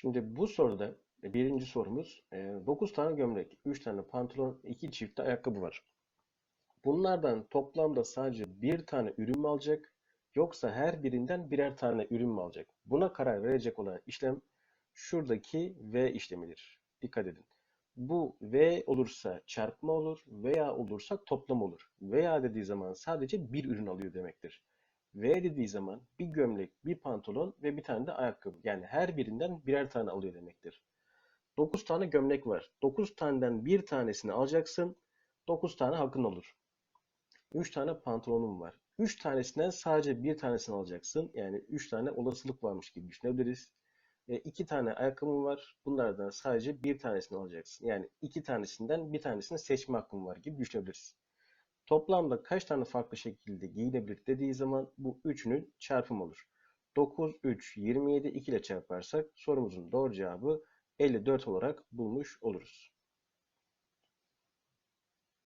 Şimdi bu soruda e, birinci sorumuz 9 tane gömlek, 3 tane pantolon, 2 çift ayakkabı var. Bunlardan toplamda sadece bir tane ürün mü alacak yoksa her birinden birer tane ürün mü alacak? Buna karar verecek olan işlem şuradaki V işlemidir. Dikkat edin. Bu V olursa çarpma olur veya olursa toplam olur. Veya dediği zaman sadece bir ürün alıyor demektir. V dediği zaman bir gömlek, bir pantolon ve bir tane de ayakkabı. Yani her birinden birer tane alıyor demektir. 9 tane gömlek var. 9 taneden bir tanesini alacaksın. 9 tane hakkın olur. 3 tane pantolonum var. 3 tanesinden sadece bir tanesini alacaksın. Yani 3 tane olasılık varmış gibi düşünebiliriz. 2 tane ayakkabım var. Bunlardan sadece bir tanesini alacaksın. Yani 2 tanesinden bir tanesini seçme hakkın var gibi düşünebiliriz. Toplamda kaç tane farklı şekilde giyilebilir dediği zaman bu üçünün çarpımı olur. 9, 3, 27, 2 ile çarparsak sorumuzun doğru cevabı 54 olarak bulmuş oluruz.